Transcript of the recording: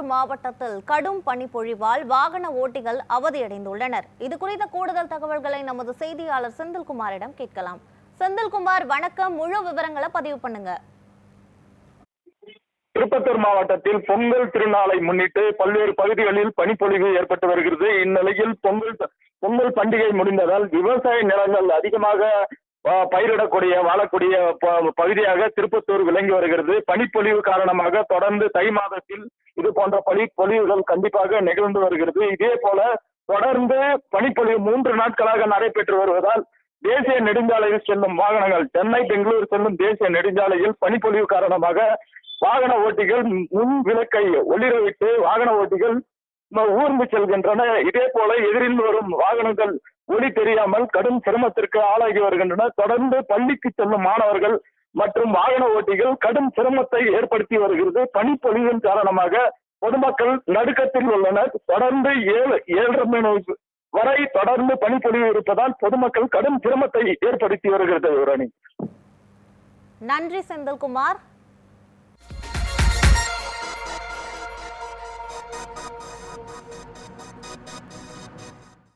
திருப்பத்தூர் மாவட்டத்தில் கடும் பனிப்பொழிவால் வாகன ஓட்டிகள் அவதியடைந்துள்ளனர். இது குறித்த கூடுதல் தகவல்களை நமது செய்தியாளர் செந்தில்குமாரிடம் கேட்கலாம். செந்தில்குமார் வணக்கம். முழு விவரங்களை பதிவு பண்ணுங்க. திருப்பத்தூர் மாவட்டத்தில் பொங்கல் திருநாளை முன்னிட்டு பல்வேறு பகுதிகளில் பனிப்பொழிவு ஏற்பட்டு வருகிறது. இந்நிலையில் பொங்கல் பொங்கல் பண்டிகை முடிந்ததால் விவசாய நிலங்கள் அதிகமாக பயிரிடக்கூடிய வாழக்கூடிய ப- பகுதியாக திருப்பத்தூர் விளங்கி வருகிறது. பனிப்பொழிவு காரணமாக தொடர்ந்து தை மாதத்தில் இது போன்ற பனி பொழிவுகள் கண்டிப்பாக நிகழ்ந்து வருகிறது. இதே போல தொடர்ந்து பனிப்பொழிவு மூன்று நாட்களாக நடைபெற்று வருவதால் தேசிய நெடுஞ்சாலையில் செல்லும் வாகனங்கள் சென்னை பெங்களூர் செல்லும் தேசிய நெடுஞ்சாலையில் பனிப்பொழிவு காரணமாக வாகன ஓட்டிகள் முன் விளக்கை ஒளிரவிட்டு வாகன ஓட்டிகள் ஊர்ந்து செல்கின்றன. இதே போல எதிரில் வரும் வாகனங்கள் ஒளி தெரியாமல் கடும் சிரமத்திற்கு ஆளாகி வருகின்றன. தொடர்ந்து பள்ளிக்கு செல்லும் மாணவர்கள் மற்றும் வாகன ஓட்டிகள் கடும் சிரமத்தை ஏற்படுத்தி வருகிறது. பனிப்பொழிவின் காரணமாக பொதுமக்கள் நடுக்கத்தில் உள்ளனர். தொடர்ந்து ஏழு ஏழரை மணி வரை தொடர்ந்து பனிப்பொழிவு இருப்பதால் பொதுமக்கள் கடும் சிரமத்தை ஏற்படுத்தி வருகிறது ரணி நன்றி செந்தில்குமார்.